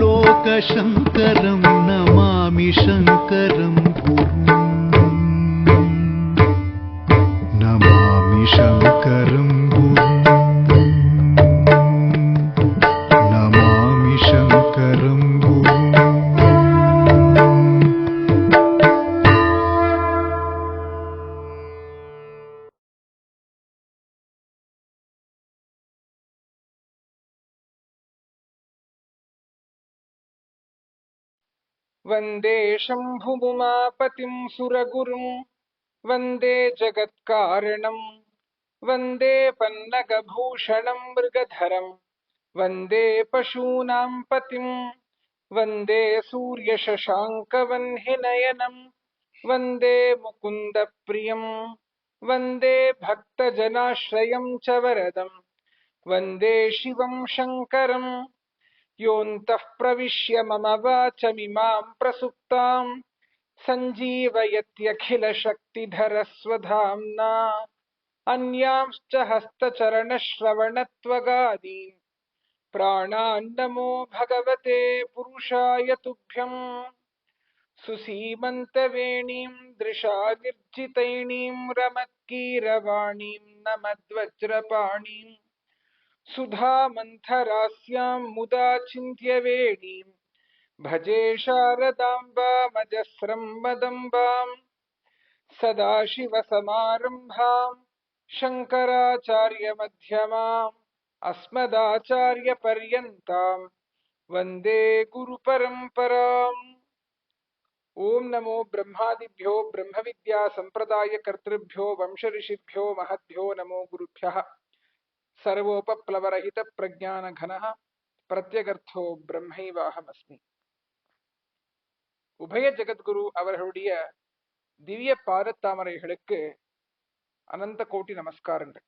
लोकशङ्करं नमामि शङ्करं गुरुम्। नमामि शङ्करं वंदे शम्भुमुमापतिं सुरगुरुं, वंदे जगत्कारणम् वंदे पन्नगभूषणं मृगधरम् वंदे पशूनां पतिं, वंदे सूर्यशशाङ्कवह्निनयनम् वंदे मुकुन्दप्रियम् वंदे भक्तजनाश्रयं च वरदम् वंदे शिवं शङ्करम् योऽन्तः प्रविश्य मम वाचमिमां प्रसुप्ताम् सञ्जीवयत्यखिलशक्तिधरस्वधाम्ना। अन्यांश्च हस्तचरणश्रवणत्वगादीन्। प्राणान्नमो भगवते पुरुषाय तुभ्यम्। सुसीमन्तवेणीं दृशा निर्जितैणीं रमत्कीरवाणीं नमद्वज्रपाणीम् सुधामन्थरास्यां मुदा चिन्त्यवेणीं। भजे शारदाम्बामजस्रं मदम्बाम् सदाशिवसमारम्भाम् शङ्कराचार्यमध्यमाम्। अस्मदाचार्यपर्यन्ताम् वंदे गुरुपरम्पराम्। ॐ नमो ब्रह्मादिभ्यो ब्रह्मविद्यासम्प्रदायकर्तृभ्यो वंशऋषिभ्यो महद्भ्यो नमो गुरुभ्यः। सर्वोपप्लवरहितप्रज्ञानघनः பிரத்யகர்த்தோ பிரம்மைவாகமஸ்மி உபய ஜெகத்குரு அவர்களுடைய திவ்ய பாதத்தாமரைகளுக்கு அனந்த கோட்டி நமஸ்காரங்கள்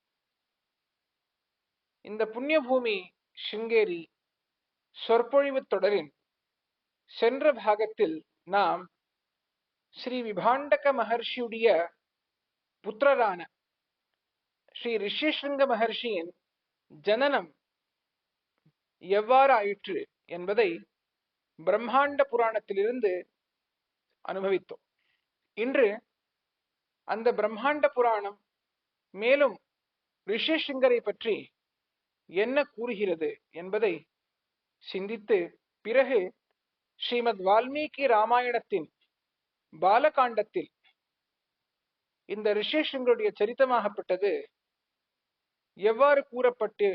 இந்த புண்ணிய பூமி சிங்கேரி சொற்பொழிவு தொடரின் சென்ற பாகத்தில் நாம் ஸ்ரீ விபாண்டக மகர்ஷியுடைய புத்திரரான ஸ்ரீ ரிஷிஷ்ருங்க மகர்ஷியின் ஜனனம் எவ்வாறு ஆயிற்று என்பதை பிரம்மாண்ட புராணத்திலிருந்து அனுபவித்தோம். இன்று அந்த பிரம்மாண்ட புராணம் மேலும் ரிஷிசிங்கரை பற்றி என்ன கூறுகிறது என்பதை சிந்தித்து பிறகு ஸ்ரீமத் வால்மீகி ராமாயணத்தின் பாலகாண்டத்தில் இந்த ரிஷிசிங்கருடைய சரித்தமாகப்பட்டது எவ்வாறு கூறப்பட்டு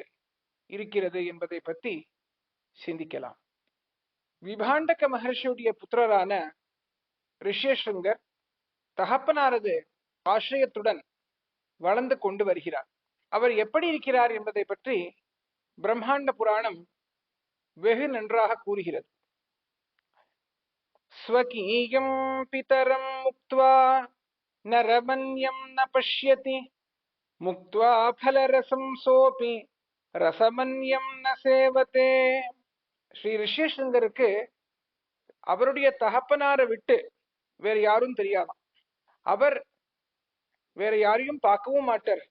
இருக்கிறது என்பதை பற்றி சிந்திக்கலாம். விபாண்டக மகர்ஷியுடைய புத்திரரான ரிஷேஷங்கர் தகப்பனாரது ஆசிரியத்துடன் வளர்ந்து கொண்டு வருகிறார். அவர் எப்படி இருக்கிறார் என்பதை பற்றி பிரம்மாண்ட புராணம் வெகு நன்றாக கூறுகிறது. ஸ்வகீயம் பிதரம் முக்துவா நரமன்யம் ந பஷ்யதி முக்வா ஃபலரசம் சோபி ரசமன்யம் ந சேவத்தே ஸ்ரீ ரிஷிசங்கருக்கு அவருடைய தகப்பனாரை விட்டு வேற யாரும் தெரியாதாம் அவர் வேற யாரையும் பார்க்கவும் மாட்டார்.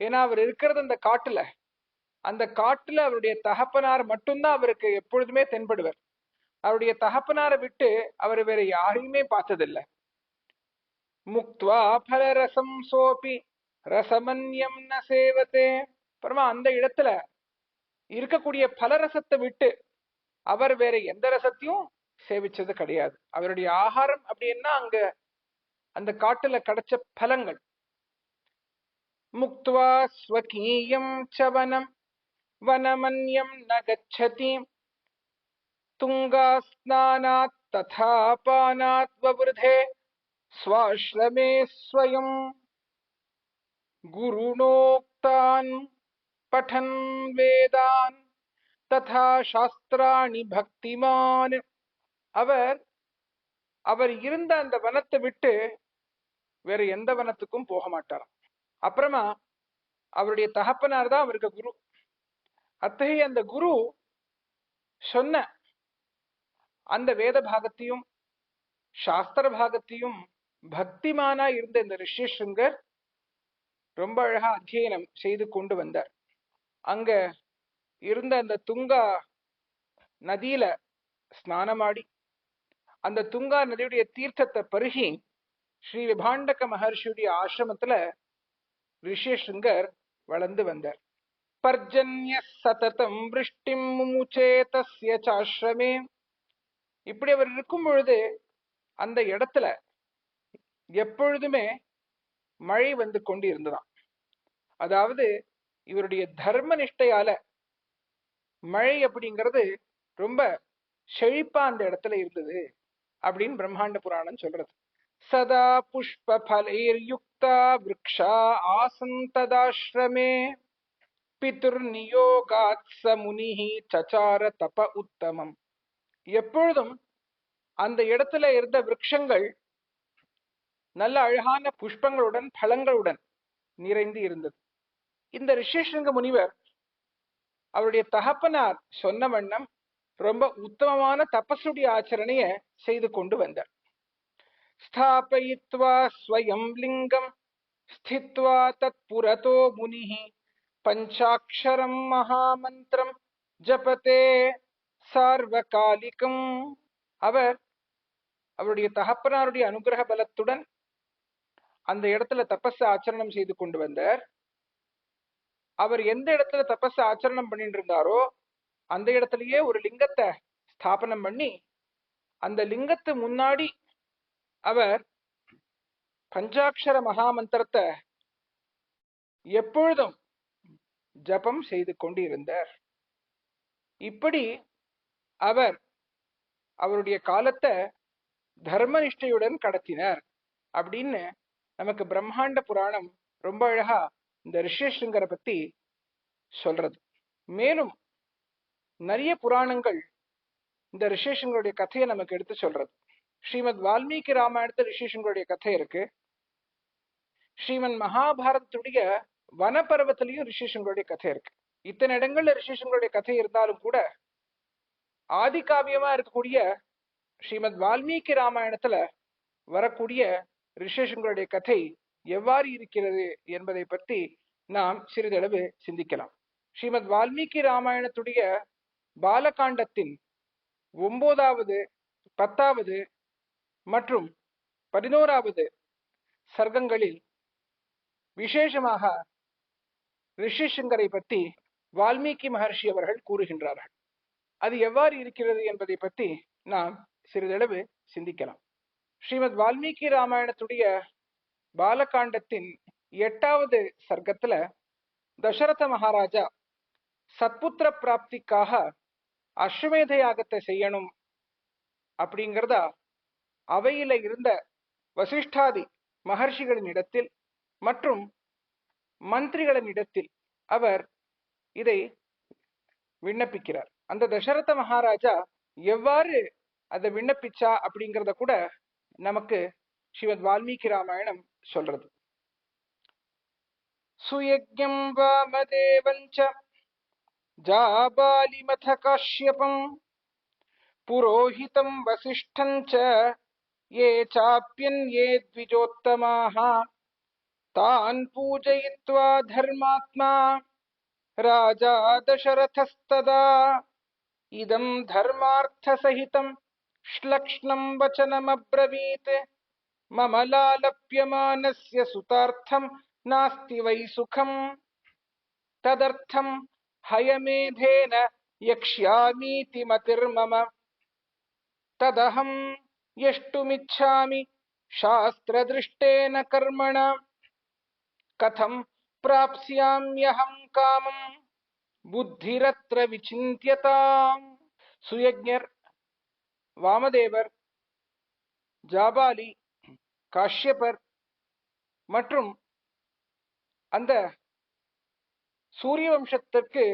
ஏன்னா அவர் இருக்கிறது அந்த காட்டுல. அந்த காட்டுல அவருடைய தகப்பனார் மட்டும்தான் அவருக்கு எப்பொழுதுமே தென்படுவர். அவருடைய தகப்பனாரை விட்டு அவர் வேற யாரையுமே பார்த்ததில்லை. முக்துவா பலரசம் சோபி ரசமன்யம் ந சேவத்தே. அப்புறமா அந்த இடத்துல இருக்கக்கூடிய பல ரசத்தை விட்டு அவர் வேற எந்த ரசத்தையும் சேவிச்சது கிடையாது. அவருடைய ஆகாரம் அப்படின்னா அங்க அந்த காட்டுல கிடைச்ச பலங்கள் முக்துவா ஸ்வகீயம் சவனம் வனமன்யம் நகச்சதி துங்கா ஸ்நானாத் ததா பானாத் வவ்ருதே. ஸ்வாஸ்ரமே ஸ்வயம். குருணோக்தான் பட்டன் வேதான் ததா சாஸ்திராணி பக்திமான் அவர் அவர் இருந்த அந்த வனத்தை விட்டு வேற எந்த வனத்துக்கும் போக மாட்டாராம் அப்புறமா அவருடைய தகப்பனார் தான் அவருக்கு குரு. அத்தகைய அந்த குரு சொன்ன அந்த வேத பாகத்தையும் சாஸ்திர பாகத்தையும் பக்திமானா இருந்த இந்த ரிஷிசங்கர் ரொம்ப அழகா அத்தியனம் செய்து கொண்டு வந்தார். அங்க இருந்த அந்த துங்கா நதியில ஸ்நானமாடி அந்த துங்கா நதியுடைய தீர்த்தத்தை பருகி ஸ்ரீ விபாண்டக மகர்ஷியுடைய ஆசிரமத்துல ரிஷேஷங்கர் வளர்ந்து வந்தார். பர்ஜன்ய சததம் விருஷ்டிம் முமுச்சே தஸ்ய சாஸ்ரமே இப்படி அவர் இருக்கும் பொழுது அந்த இடத்துல எப்பொழுதுமே மழை வந்து கொண்டு இருந்ததாம் அதாவது இவருடைய தர்ம நிஷ்டையால மழை அப்படிங்கிறது ரொம்ப செழிப்பா அந்த இடத்துல இருந்தது அப்படின்னு பிரம்மாண்ட புராணம் சொல்றது. சதா புஷ்ப பலைர் யுக்தா விரக்ஷா ஆசன் ததாஸ்ரமே பிதுர் நியோகாத் ச முனிஹி சச்சார தப உத்தமம். எப்பொழுதும் அந்த இடத்துல இருந்த விரக்ஷங்கள் நல்ல அழகான புஷ்பங்களுடன் பழங்களுடன் நிறைந்து இருந்தது. இந்த ரிஷேஷங்க முனிவர் அவருடைய தகப்பனார் சொன்ன வண்ணம் ரொம்ப உத்தமமான தபசுடைய ஆச்சரணைய செய்து கொண்டு வந்தார். ஸ்தாபயித்வா ஸ்வயம் லிங்கம் ஸ்தித்வா தத் புரதோ முனிஹி பஞ்சாட்சரம் மகாமந்திரம் ஜபதே சார்வகாலிகம். அவர் அவருடைய தகப்பனாருடைய அனுகிரக பலத்துடன் அந்த இடத்துல தபஸ் ஆச்சரணம் செய்து கொண்டு வந்தார். அவர் எந்த இடத்துல தபஸ் ஆச்சரணம் பண்ணிட்டு இருந்தாரோ அந்த இடத்துலயே ஒரு லிங்கத்தை ஸ்தாபனம் பண்ணி அந்த லிங்கத்து முன்னாடி அவர் பஞ்சாட்சர மகாமந்திரத்தை எப்பொழுதும் ஜபம் செய்து கொண்டு இருந்தார் இப்படி அவர் அவருடைய காலத்தை தர்மனிஷ்டையுடன் கடத்தினார் அப்படின்னு நமக்கு பிரம்மாண்ட புராணம் ரொம்ப அழகா இந்த ரிஷேஷங்கரை பத்தி சொல்றது. மேலும் நிறைய புராணங்கள் இந்த ரிஷேஷங்களுடைய கதையை நமக்கு எடுத்து சொல்றது. ஸ்ரீமத் வால்மீகி ராமாயணத்துல ரிஷேஷங்களுடைய கதை இருக்கு. ஸ்ரீமன் மகாபாரதத்துடைய வனப்பருவத்திலையும் ரிஷேஷங்களுடைய கதை இருக்கு. இத்தனை இடங்கள்ல ரிஷேஷங்களுடைய கதை இருந்தாலும் கூட ஆதி காவியமா இருக்கக்கூடிய ஸ்ரீமத் வால்மீகி ராமாயணத்துல வரக்கூடிய ரிஷேஷங்களுடைய கதை எவ்வாறு இருக்கிறது என்பதை பற்றி நாம் சிறிதளவு சிந்திக்கலாம். ஸ்ரீமத் வால்மீகி ராமாயணத்துடைய பாலகாண்டத்தின் ஒன்பதாவது பத்தாவது மற்றும் பதினோராவது சர்க்கங்களில் விசேஷமாக ரிஷிசங்கரை பற்றி வால்மீகி மகர்ஷி அவர்கள் கூறுகின்றார்கள். அது எவ்வாறு இருக்கிறது என்பதை பற்றி நாம் சிறிதளவு சிந்திக்கலாம். ஸ்ரீமத் வால்மீகி ராமாயணத்துடைய பாலகாண்டத்தின் எட்டாவது சர்க்கத்துல தசரத மகாராஜா சத்புத்திர பிராப்திக்காக அஸ்வமேத யாகத்தை செய்யணும் அப்படிங்கிறதா அவையில இருந்த வசிஷ்டாதி மகர்ஷிகளின் இடத்தில் மற்றும் மந்திரிகளின் இடத்தில் அவர் இதை விண்ணப்பிக்கிறார். அந்த தசரத மகாராஜா எவ்வாறு அதை விண்ணப்பிச்சா அப்படிங்கிறத கூட நமக்கு ஸ்ரீமத் வால்மீகி ராமாயணம் சொல்றது சுயஜம் வாமதேவஞ்ச ஜாபாலிமத காஷ்யபம் புரோஹிதம் வசிஷ்டஞ்ச ये चाप्यन्ये द्विजोत्तमाः तान् पूजयित्वा धर्मात्मा राजा दशरथस्तदा इदं धर्मार्थसहितं श्लक्ष्णं वचनमब्रवीत। मम लालप्यमानस्य सुतार्थं नास्ति वै सुखम्। तदर्थम हयमेधेन यक्ष्यामीति मतिर्मम। तदहम यष्टुमिच्छामि शास्त्रदृष्टेन कर्मणा। कथं प्राप्स्याम्यहं कामम् बुद्धिरत्र विचिन्त्यताम्। सुयज्ञर வாமதேவர் ஜாபாலி காஷ்யபர் மற்றும் அந்த சூரிய வம்சத்திற்கு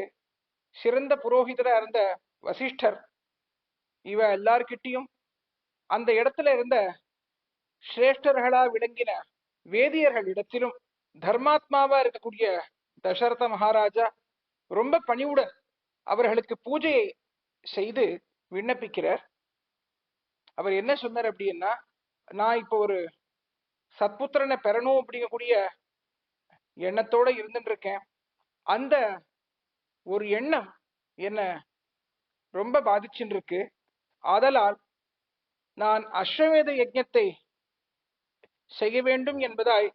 சிறந்த புரோகிதரா இருந்த வசிஷ்டர். இவ எல்லார்கிட்டையும் அந்த இடத்துல இருந்த சிரேஷ்டர்களா விளங்கின வேதியர்கள் இடத்திலும் தர்மாத்மாவா இருக்கக்கூடிய தசரத மகாராஜா ரொம்ப பணிவுடன் அவர்களுக்கு பூஜையை செய்து விண்ணப்பிக்கிறார். அவர் என்ன சொன்னார் அப்படின்னா நான் இப்போ ஒரு சத்புத்திரனை பெறணும் அப்படிங்கக்கூடிய எண்ணத்தோட இருந்துட்டு இருக்கேன். அந்த ஒரு எண்ணம் என்ன ரொம்ப பாதிச்சுன்னு இருக்கு. ஆதலால் நான் அஸ்வமேத யஜத்தை செய்ய வேண்டும் என்பதாய்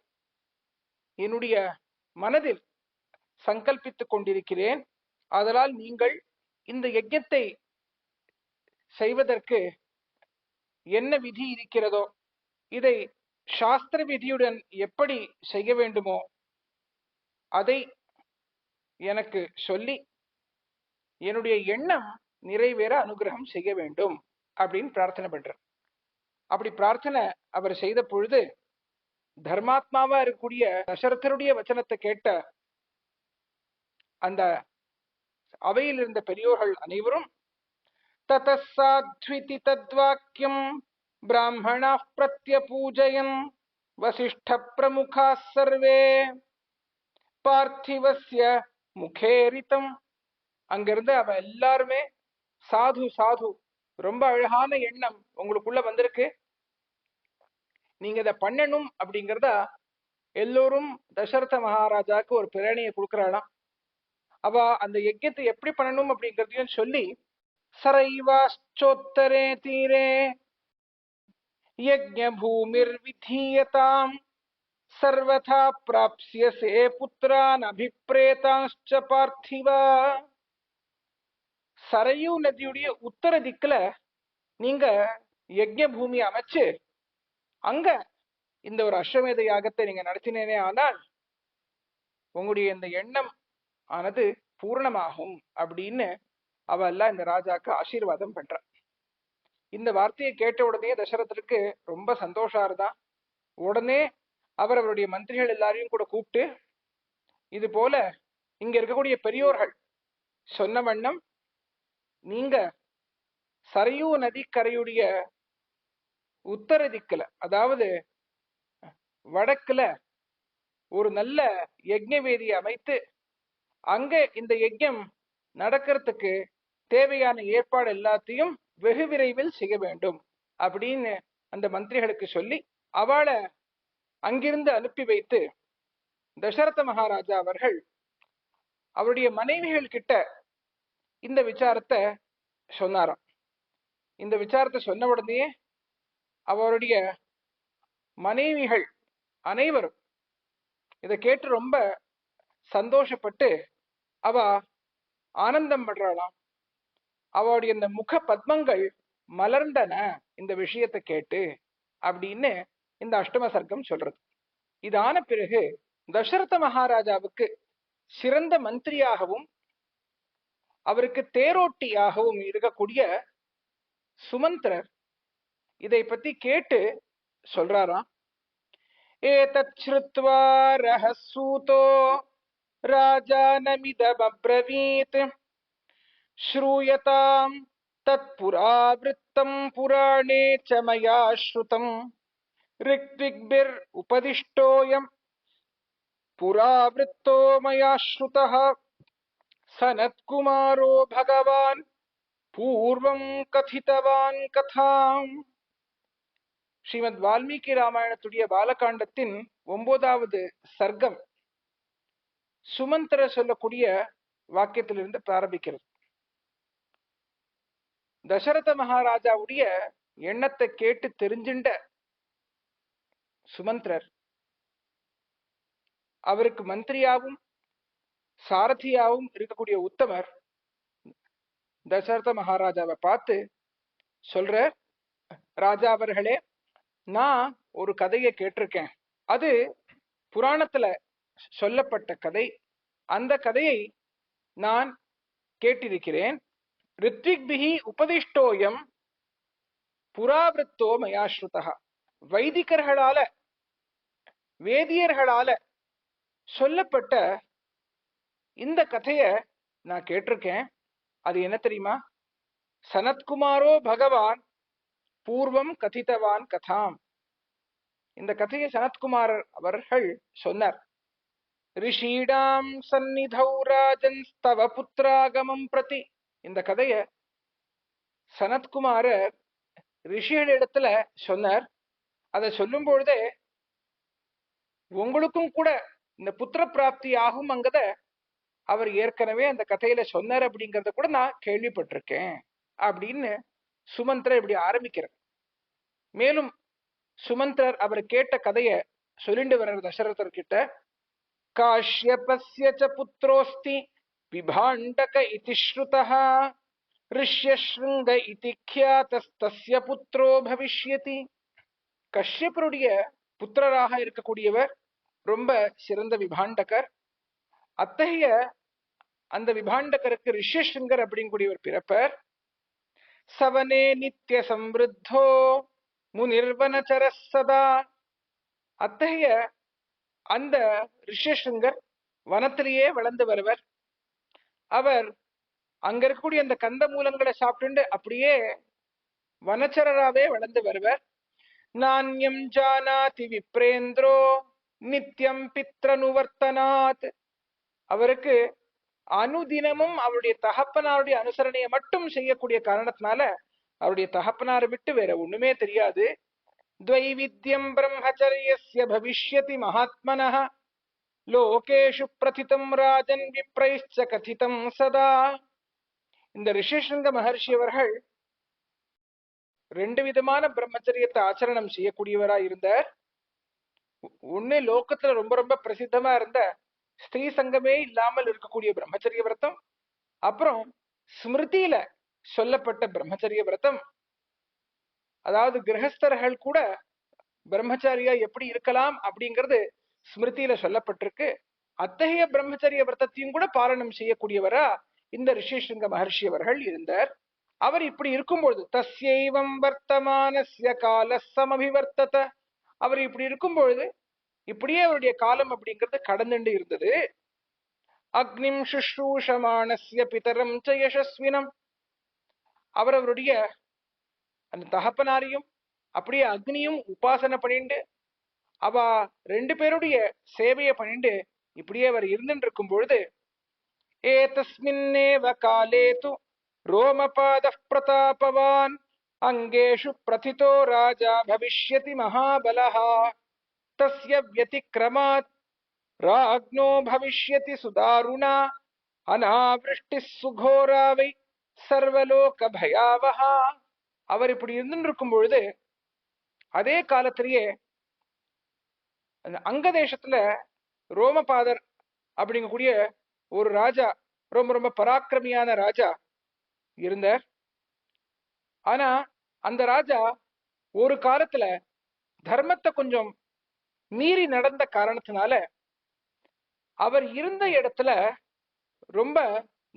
என்னுடைய மனதில் சங்கல்பித்துக் கொண்டிருக்கிறேன். அதனால் நீங்கள் இந்த யஜ்ஞத்தை செய்வதற்கு என்ன விதி இருக்கிறதோ இதை சாஸ்திர விதியுடன் எப்படி செய்ய வேண்டுமோ அதை எனக்கு சொல்லி என்னுடைய எண்ணம் நிறைவேற அனுகிரகம் செய்ய வேண்டும் அப்படின்னு பிரார்த்தனை பண்றார் அப்படி பிரார்த்தனை அவர் செய்த பொழுது தர்மாத்மாவா இருக்கக்கூடிய தசரத்தருடைய வச்சனத்தை கேட்ட அந்த அவையில் இருந்த பெரியோர்கள் அனைவரும் ததசாத்விதி தத்வாக்கியம் பிராமணா பிரத்யபூஜயன் வசிஷ்ட பிரமுகா சர்வே பார்த்திவஸ்ய முகேரிதம் அங்கிருந்து அவ எல்லாருமே சாது சாது ரொம்ப அழகான எண்ணம் உங்களுக்குள்ள வந்திருக்கு. நீங்க இதை பண்ணணும் அப்படிங்கிறத எல்லோரும் தசரத மகாராஜாக்கு ஒரு பிரேரணையை கொடுக்குறாளாம். அவ அந்த யஜ்யத்தை எப்படி பண்ணணும் அப்படிங்கிறதையும் சொல்லி சரைவாச்சோத்தரே தீரே யஜ்ஞ பூமிர் விதீயதாம் சர்வதா பிராப்ஸ்யசே புத்திரான் அபிப்ரேதாश्च பார்த்திவா சரையு நதியுடைய உத்தர திக்குல நீங்க யஜ்ஞ பூமி அமைச்சு அங்க இந்த ஒரு அஸ்வமேத யாகத்தை நீங்க நடத்தினேனே ஆனால் உங்களுடைய இந்த எண்ணம் ஆனது பூர்ணமாகும் அப்படின்னு அவ எல்லாம் இந்த ராஜாக்கு ஆசீர்வாதம் பண்ற. இந்த வார்த்தையை கேட்ட உடனே தசரதருக்கு ரொம்ப சந்தோஷா இருந்தான் உடனே அவர் அவருடைய மந்திரிகள் எல்லாரையும் கூட கூப்பிட்டு இது போல இங்க இருக்கக்கூடிய பெரியோர்கள் சொன்ன வண்ணம் நீங்க சரையூ நதிக்கரையுடைய உத்தர திக்குல அதாவது வடக்குல ஒரு நல்ல யஜ்ஞ வேதியை அமைத்து அங்க இந்த யஜ்யம் நடக்கிறதுக்கு தேவையான ஏற்பாடு எல்லாத்தையும் வெகு விரைவில் செய்ய வேண்டும் அப்படின்னு அந்த மந்திரிகளுக்கு சொல்லி அவளை அங்கிருந்து அனுப்பி வைத்து தசரத மகாராஜா அவர்கள் அவருடைய மனைவிகள் கிட்ட இந்த விசாரத்தை சொன்னாராம். இந்த விசாரத்தை சொன்ன உடனே அவருடைய மனைவிகள் அனைவரும் இதை கேட்டு ரொம்ப சந்தோஷப்பட்டு அவ ஆனந்தம் படுறாளாம். அவளுடைய இந்த முக பத்மங்கள் மலர்ந்தன இந்த விஷயத்தை கேட்டு அப்படின்னு இந்த அஷ்டம சர்க்கம் சொல்றது. இதான பிறகு தசரத மகாராஜாவுக்கு சிறந்த மந்திரியாகவும் அவருக்கு தேரோட்டியாகவும் இருக்கக்கூடிய சுமந்திரர் இதை பத்தி கேட்டு சொல்றாராம். ஏதத் ஸ்ருத்வா ரஹசூதோ ராஜானமிதமப்ரவீத் श्रूयताम् तत्पुरावृत्तम् पुराणे च मया श्रुतम् ऋग्विग्भिर् उपदिष्टोऽयम् पुरावृत्तो मया श्रुतः सनत्कुमारो भगवान् பூர்வம் கதித்தவான் கதாம் ஸ்ரீமத் வால்மீகி ராமாயணத்துடைய பாலகாண்டத்தின் ஒன்பதாவது சர்க்கம் சுமந்திர சொல்லக்கூடிய வாக்கியத்திலிருந்து பிராரம்பிக்கிறது தசரத மகாராஜாவுடைய எண்ணத்தை கேட்டு தெரிஞ்சின்ற சுமந்திரர். அவருக்கு மந்திரியாவும் சாரதியாவும் இருக்கக்கூடிய உத்தமர் தசரத மகாராஜாவை பார்த்து சொல்ற ராஜா அவர்களே நான் ஒரு கதையை கேட்டிருக்கேன். அது புராணத்துல சொல்லப்பட்ட கதை. அந்த கதையை நான் கேட்டிருக்கிறேன். ரித்விக்பிஹி உபதிஷ்டோயம் புராவிருத்தோ மயாஸ்ருதா வைதிகர்களால வேதியர்களால சொல்லப்பட்ட இந்த கதைய நான் கேட்டிருக்கேன். அது என்ன தெரியுமா? சனத்குமாரோ பகவான் பூர்வம் கதித்தவான் கதாம். இந்த கதையை சனத்குமாரர் அவர்கள் சொன்னார். ரிஷீடாம் சந்நிதௌ ராஜன் ஸ்தவ புத்திராகமம் பிரதி. இந்த கதைய சனத்குமாரர் ரிஷிகளிடத்துல சொன்னார். அதை சொல்லும் பொழுதே உங்களுக்கும் கூட இந்த புத்திர பிராப்தி ஆகும் அங்கத அவர் ஏற்கனவே அந்த கதையில சொன்னார் அப்படிங்கறத கூட நான் கேள்விப்பட்டிருக்கேன் அப்படின்னு சுமந்திரர் இப்படி ஆரம்பிக்கிறார். மேலும் சுமந்திரர் அவர் கேட்ட கதைய சொல்லிண்டு வர்றார் தசரதர் கிட்ட காஷ்யபஸ்ய புத்திரோஸ்தி புத்ரோஸ்தி விபாண்டக இதி ஸ்ருதः ரிஷ்யஸ்ருங்க இதி ख्यातस्तस्य புத்ரோ பவிஷ்யதி கஷ்யப்பருடைய புத்திரராக இருக்கக்கூடியவர் ரொம்ப சிறந்த விபாண்டகர் அத்தகைய அந்த விபாண்டகருக்கு ரிஷ்யஸ்ருங்கர் அப்படிங்கக்கூடியவர் பிறப்பர் சவனே நித்திய சம்ருத்தோ முனிர்வனச்சர சதா அத்தகைய அந்த ரிஷிருங்கர் வனத்திலேயே வளர்ந்து வருவர் அவர் அங்க இருக்கக்கூடிய அந்த கந்த மூலங்களை சாப்பிட்டு அப்படியே வனச்சரராகவே வளர்ந்து வருவர். நானியம் ஜானாதி விப்ரேந்திரோ நித்தியம் பித்ரனுவர்த்தனாத். அவருக்கு அனுதினமும் அவருடைய தகப்பனாருடைய அனுசரணையை மட்டும் செய்யக்கூடிய காரணத்தினால அவருடைய தகப்பனாரை விட்டு வேற ஒண்ணுமே தெரியாது. துவைவித்யம் பிரம்மச்சரியசிய பவிஷ்யதி மகாத்மனஹா. லோகேஷு பிரதிதம் ராஜன் விப்ரைச்ச கதிதம் சதா. இந்த ரிஷிஷங்க மகர்ஷி அவர்கள் ரெண்டு விதமான பிரம்மச்சரியத்தை ஆச்சரணம் செய்யக்கூடியவரா இருந்தார். ஒண்ணு லோகத்துல ரொம்ப ரொம்ப பிரசித்தமா இருந்த ஸ்திரீ சங்கமே இல்லாமல் இருக்கக்கூடிய பிரம்மச்சரிய விரதம். அப்புறம் ஸ்மிருதியில சொல்லப்பட்ட பிரம்மச்சரிய விரதம். அதாவது கிரகஸ்தர்கள் கூட பிரம்மச்சாரியா எப்படி இருக்கலாம் அப்படிங்கிறது ஸ்மிருதியில சொல்லப்பட்டிருக்கு அத்தகைய பிரம்மச்சரிய விரதத்தையும் கூட பாலனம் செய்யக்கூடியவரா இந்த ரிஷிஷிங்க மகர்ஷி அவர்கள் இருந்தார். அவர் இப்படி இருக்கும்பொழுது தஸ்யைவம் வர்த்தமானஸ்ய கால சமபிவர்த்தத. அவர் இப்படி இருக்கும் பொழுது இப்படியே அவருடைய காலம் அப்படிங்கிறது கடந்துண்டு இருந்தது. அக்னிம் சுஷ்ரூஷமானஸ்ய பிதரம் ச யசஸ்வினம். அவர் அவருடைய அந்த தகப்பனாரையும் அப்படியே அக்னியும் உபாசனை பண்ணிண்டு அவ ரெண்டு பேருடைய சேவையை பண்ணிட்டு இப்படியே அவர் இருந்துட்டு இருக்கும் பொழுது ஏ தஸ்மின்னேவ காலே து ரோமபாத பிரதாபவான் அங்கேஷு பிரதிதோ ராஜா பவிஷ்யதி மகாபலஹா தஸ்ய வியதிக்ரமாத் ராக்னோ பவிஷ்யதி சுதாருணா அனாவிருஷ்டி சுகோராவை சர்வலோக பயாவஹா. அவர் இப்படி இருந்துட்டு இருக்கும் பொழுது அதே காலத்திலேயே அந்த அங்க தேசத்துல ரோமபாதர் அப்படிங்கக்கூடிய ஒரு ராஜா ரொம்ப ரொம்ப பராக்கிரமியான ராஜா இருந்தார். ஆனா அந்த ராஜா ஒரு காலத்துல தர்மத்தை கொஞ்சம் மீறி நடந்த காரணத்தினால அவர் இருந்த இடத்துல ரொம்ப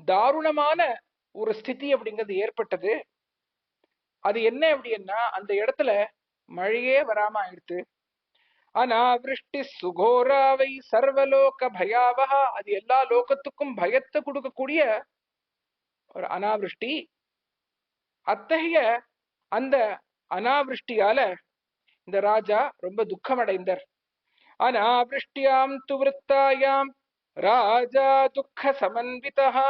தாருணமான ஒரு ஸ்திதி அப்படிங்கிறது ஏற்பட்டது. அது என்ன அப்படின்னா அந்த இடத்துல மழையே வராம ஆயிடுத்து. அனாவிருஷ்டி சுகோராவை சர்வலோக பயாவகா அது எல்லா லோகத்துக்கும் பயத்தை கொடுக்கக்கூடிய ஒரு அனாவிருஷ்டி. அத்தகைய அந்த அனாவிருஷ்டியால இந்த ராஜா ரொம்ப துக்கமடைந்தார். அனாவிருஷ்டியாம் துவத்தாயாம் ராஜா துக்க சமன்விதா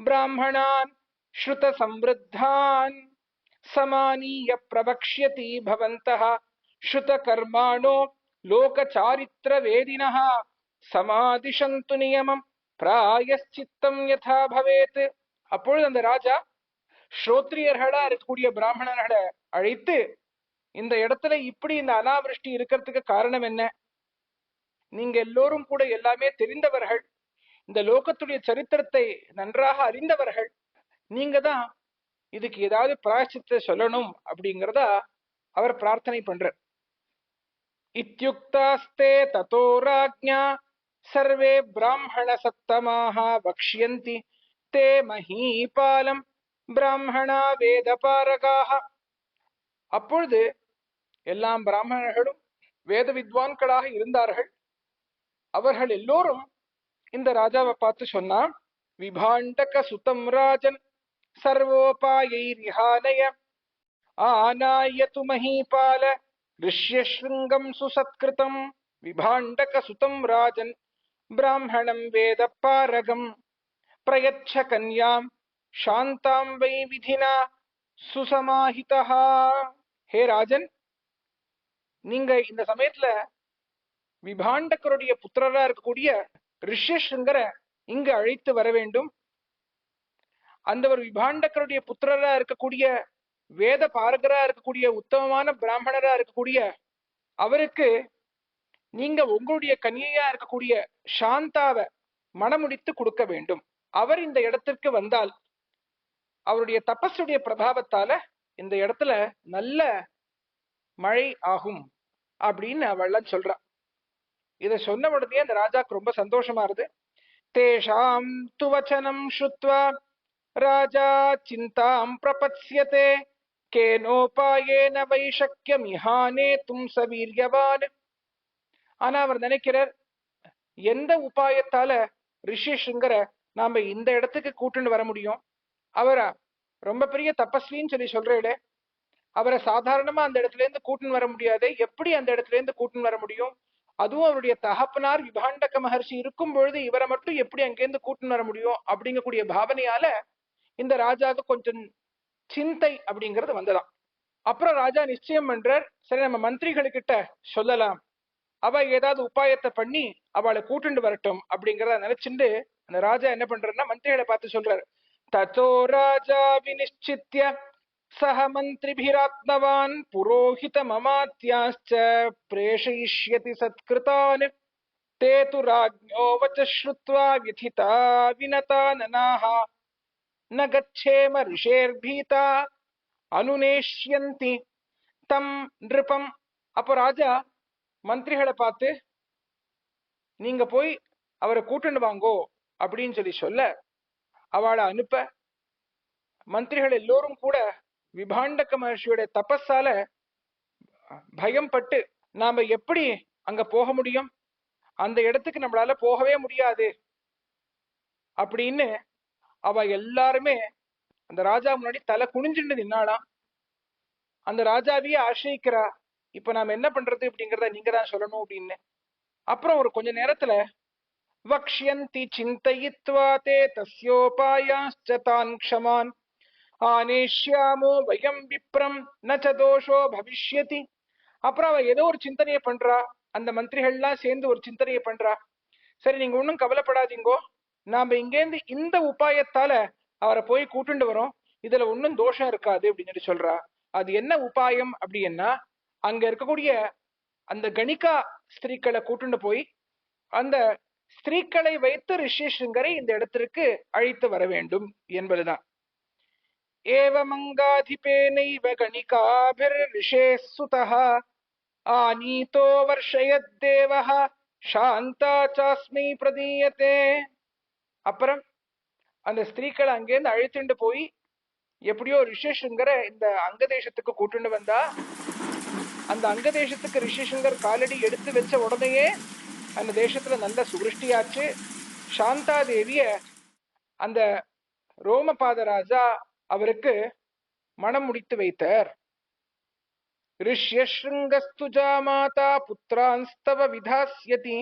பிராமணான் ஸ்ருத சம்ருத்தான் சமானீய பிரபக்ஷதி பவந்தஹா. ஸ்ருதகர்மாணோ லோகசாரித்திரவேதினः சமாதிஷந்து நியமம் பிராயச்சித்தம் யதா பவேத் அப்பொழுது அந்த ராஜா ஸ்ரோத்ரியர்களா இருக்கக்கூடிய பிராமணர்களை அழைத்து இந்த இடத்துல இப்படி இந்த அனாவிருஷ்டி இருக்கிறதுக்கு காரணம் என்ன? நீங்க எல்லோரும் கூட எல்லாமே தெரிந்தவர்கள். இந்த லோகத்துடைய சரித்திரத்தை நன்றாக அறிந்தவர்கள். நீங்க தான் இதுக்கு ஏதாவது பிராயச்சித்தை சொல்லணும் அப்படிங்கிறதா அவர் பிரார்த்தனை பண்றார். इत्युक्तास्ते ततो राज्ञा सर्वे ब्राह्मणसत्तमाः वक्ष्यन्ति। ते महीपालं பிராமணா வேத பாரகாக அப்பொழுது எல்லாம் பிராமணர்களும் வேத வித்வான்களாக இருந்தார்கள். அவர்கள் எல்லோரும் இந்த ராஜாவை பார்த்து சொன்னா விபாண்டக சுதம் ராஜன் சர்வோபாயைரிஹானய ஆனாயது மஹீபால ரிஷ்யஸ்ருங்கம் சுசத்கிருதம் விபாண்டக சுதம் ராஜன் பிராமணம் வேத பாரகம் பிரயச்ச கன்யாம் சாந்தாம் வை விதினா சுசமாஹிதா ஹே ராஜன் நீங்க இந்த சமயத்துல விபாண்டக்கருடைய புத்திரரா இருக்கக்கூடிய ரிஷ்யஸ்ருங்கரை இங்கு அழைத்து வர வேண்டும். அந்த ஒரு விபாண்டக்கருடைய புத்திரரா இருக்கக்கூடிய வேத பாரகரா இருக்கக்கூடிய உத்தமமான பிராமணரா இருக்கக்கூடிய அவருக்கு நீங்க உங்களுடைய கன்னியா இருக்கக்கூடிய சாந்தாவை மணமுடித்து கொடுக்க வேண்டும். அவர் இந்த இடத்திற்கு வந்தால் அவருடைய தபஸுடைய பிரபாவத்தால இந்த இடத்துல நல்ல மழை ஆகும் அப்படின்னு அவள்லாம் சொல்றா. இத சொன்ன உடனே அந்த ராஜாக்கு ரொம்ப சந்தோஷமா இருது. தேஷாம் துவச்சனம் சுத்வா ஸ்ருத்வா ராஜா சிந்தாம் பிரபத்யதே கேனோபாயேன வைஷக்கியம் இஹானே தும் சவீரியவான் ஆனா அவர் நினைக்கிறார் எந்த உபாயத்தால ரிஷிஷுங்கிற நாம இந்த இடத்துக்கு கூட்டுன்னு வர முடியும்? அவரா ரொம்ப பெரிய தபஸ்வின்னு சொல்லி சொல்றேடே அவரை சாதாரணமா அந்த இடத்துல இருந்து கூட்டுன்னு வர முடியாது. எப்படி அந்த இடத்துல இருந்து கூட்டுன்னு வர முடியும்? அதுவும் அவருடைய தகப்பனார் விபாண்டக மகர்ஷி இருக்கும் பொழுது இவரை மட்டும் எப்படி அங்கேருந்து கூட்டுன்னு வர முடியும்? அப்படிங்கக்கூடிய பாவனையால இந்த ராஜாவுக்கு கொஞ்சம் சிந்தை அப்படிங்கிறது வந்ததாம். அப்புறம் ராஜா நிச்சயம் பண்றார் சரி நம்ம மந்திரிகளுக்கிட்ட சொல்லலாம். அவ ஏதாவது உபாயத்தை பண்ணி அவளை கூட்டுண்டு வரட்டும் அப்படிங்கிறத நினைச்சுட்டு அந்த ராஜா என்ன பண்றாருன்னா மந்திரிகளை பார்த்து சொல்றாரு. தத்தோ ராஜா வினிச்சித்ய சக மந்திரிபிராத்னவான் புரோஹித மமாத்தியாச்ச பிரேஷயிஷ்யதி சத்கிருதான் தேது ராஜ்ஞோ வச்ச ஸ்ருத்வா விதிதா வினதா நகச்சேம ரிஷேர்பீதா அனுநேஷ்யந்தி தம் நிருபம் அப்ப ராஜா மந்திரிகளை பார்த்து நீங்க போய் அவரை கூட்டுண்டு வாங்கோ அப்படின்னு சொல்லி சொல்ல அவளை அனுப்ப மந்திரிகள் எல்லோரும் கூட விபாண்டக மகர்ஷியுடைய தபஸால பயம் பட்டு நாம எப்படி அங்க போக முடியும்? அந்த இடத்துக்கு நம்மளால போகவே முடியாது. அப்படின்னு அவ எல்லாருமே அந்த ராஜா முன்னாடி தலை குனிஞ்சுட்டு நின்னாளாம் அந்த ராஜாவையே ஆசிரியிக்கிறா. இப்ப நாம என்ன பண்றது அப்படிங்கிறத நீங்க தான் சொல்லணும் அப்படின்னு. அப்புறம் ஒரு கொஞ்ச நேரத்துல வக்ஷியந்தி சிந்தயித்வா தே தஸ்யோபாயாச்ச தான் க்ஷமான். ஆனேஷ்யாமோ வயம் விப்ரம் நச்ச தோஷோ பவிஷ்யதி. அப்புறம் அவ ஏதோ ஒரு சிந்தனையை பண்றா. அந்த மந்திரிகள்லாம் சேர்ந்து ஒரு சிந்தனையை பண்றா. சரி நீங்க ஒன்றும் கவலைப்படாதீங்கோ. நாம இங்கேருந்து இந்த உபாயத்தால அவரை போய் கூட்டுண்டு வரோம். இதுல ஒன்றும் தோஷம் இருக்காது அப்படின்னு சொல்லி சொல்றா. அது என்ன உபாயம் அப்படின்னா அங்க இருக்கக்கூடிய அந்த கணிகா ஸ்திரீக்களை கூட்டுண்டு போய் அந்த ஸ்திரீக்களை வைத்து ரிஷிஷங்கரை இந்த இடத்திற்கு அழைத்து வர வேண்டும் என்பதுதான். ஏவமங்காதிபேனைவ கணிகாபிர் ரிஷேசுதா ஆனீதோ வர்ஷயத் வர்ஷயத்தேவः சாந்தா சாஸ்மை பிரதீயத்தே அப்புறம் அந்த ஸ்திரீக்களை அங்கேருந்து அழைத்துண்டு போய் எப்படியோ ரிஷிஷங்கர இந்த அங்க தேசத்துக்கு கூட்டுண்டு வந்தா. அந்த அங்க தேசத்துக்கு ரிஷிசங்கர் காலடி எடுத்து வச்ச உடனேயே அந்த தேசத்துல நல்ல சுகிருஷ்டியாச்சு சாந்தா தேவிய அந்த ரோமபாத அவருக்கு மனம் முடித்து வைத்தார். ரிஷ்யஸ்ருங்கஸ்துஜா மாதா புத்திரான்ஸ்தவ விதாஸ்யதி.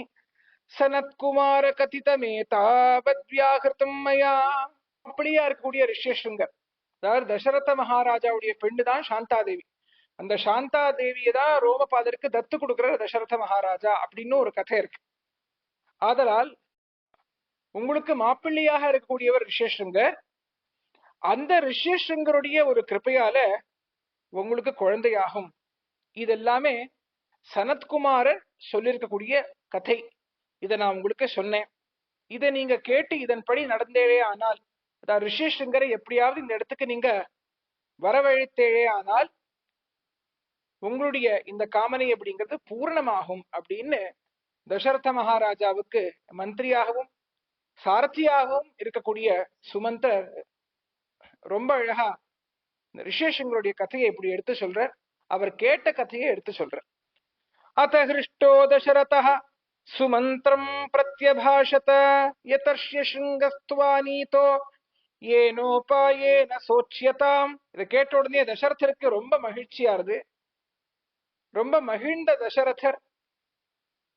சனத்குமார கதிதமேதாவத்வியாகிருதம் மயா. அப்படியா இருக்கக்கூடிய ரிஷ்யஸ்ருங்கர் அதாவது தசரத மகாராஜாவுடைய பெண்ணு தான் சாந்தாதேவி. அந்த சாந்தா தேவியை தான் ரோமபாதருக்கு தத்து கொடுக்குற தசரத மகாராஜா அப்படின்னு ஒரு கதை இருக்கு. ஆதலால் உங்களுக்கு மாப்பிள்ளையாக இருக்கக்கூடியவர் ரிஷேஷங்கர் அந்த ரிஷேஷங்கருடைய ஒரு கிருப்பையால உங்களுக்கு குழந்தையாகும். இதெல்லாமே சனத்குமாரர் சொல்லியிருக்கக்கூடிய கதை. இதை நான் உங்களுக்கு சொன்னேன். இதை நீங்க கேட்டு இதன்படி நடந்தேழே ஆனால் அதாவது ரிஷிசங்கரை எப்படியாவது இந்த இடத்துக்கு நீங்க வரவழைத்தேழே ஆனால் உங்களுடைய இந்த காமனை அப்படிங்கிறது பூர்ணமாகும் அப்படின்னு தசரத மகாராஜாவுக்கு மந்திரியாகவும் சாரதியாகவும் இருக்கக்கூடிய சுமந்தர் ரொம்ப அழகா இந்த ரிஷேஷங்களுடைய கதையை இப்படி எடுத்து சொல்றார். அவர் கேட்ட கதையை எடுத்து சொல்றார். அத ஹிருஷ்டோ தசரதா சுமந்திரம் பிரத்யபாஷத யதர்ஷ்ய சிருங்கஸ்துவானீதோ ஏனோபாயேன சோச்சியதாம் இதை கேட்ட உடனே தசரதருக்கு ரொம்ப மகிழ்ச்சியா இருது ரொம்ப மகிழ்ந்த தசரதர்.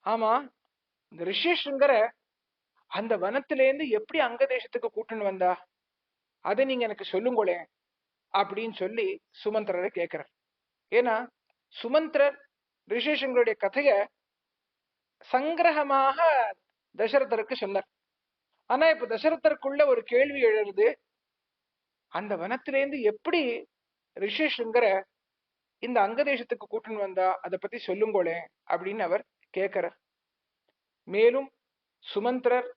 ஆமா இந்த ரிஷிஷங்கர அந்த வனத்திலேருந்து எப்படி அங்க தேசத்துக்கு கூட்டுன்னு வந்தா? அதை நீங்க எனக்கு சொல்லுங்களேன் அப்படின்னு சொல்லி சுமந்திரரை கேட்கிறார் ஏன்னா சுமந்திரர் ரிஷிஷங்களுடைய கதைய சங்கிரகமாக தசரதருக்கு சொன்னார். ஆனா இப்ப தசரதருக்குள்ள ஒரு கேள்வி எழுது அந்த வனத்திலேருந்து எப்படி ரிஷிஷங்கர இந்த அங்க தேசத்துக்கு கூட்டின்னு வந்தா அதை பத்தி சொல்லுங்களேன் அப்படின்னு அவர் கேட்கிறார் மேலும் சுமந்திரர்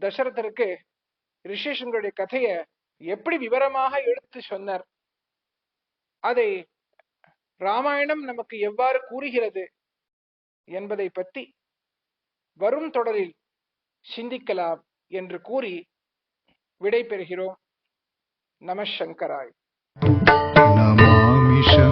தசரதருக்கு ரிஷிஷங்கருடைய கதையை எப்படி விவரமாக எடுத்து சொன்னார். அதை ராமாயணம் நமக்கு எவ்வாறு கூறுகிறது என்பதை பற்றி வரும் தொடரில் சிந்திக்கலாம் என்று கூறி விடைபெறுகிறோம். நமசங்கராய் நம நமாமிஷ